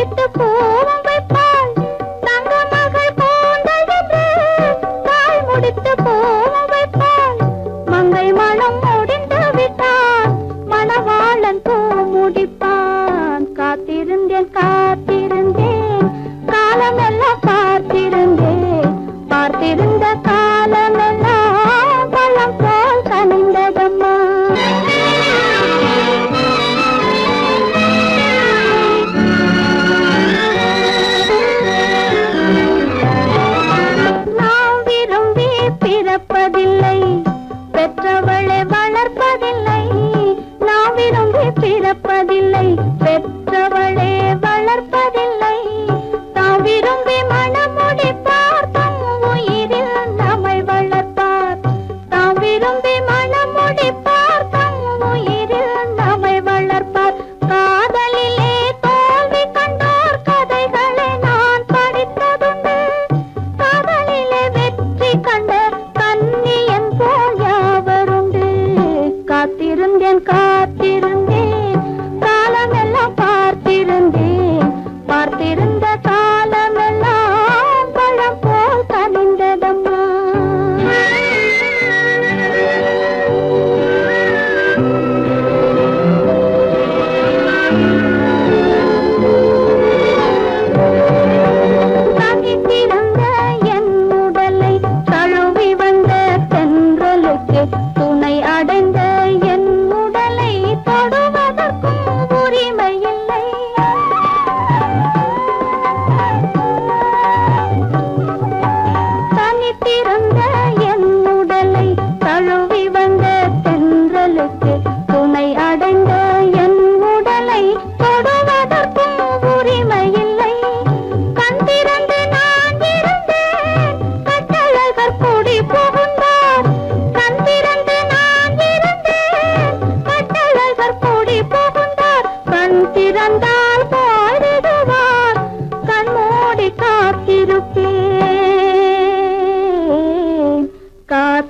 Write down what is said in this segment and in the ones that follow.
திட்டு பூவும் வைப்பாள் தங்க மகள் கூந்தல் என்று தாய் முடித்து பூவும் வைப்பாள் மங்கை காத்திருந்தேன். காலமெல்லாம் பார்த்திருந்தேன். பார்த்திருந்த காலமெல்லாம் పెద్ద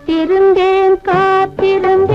காத்திருந்தேன் காத்திருந்தேன்.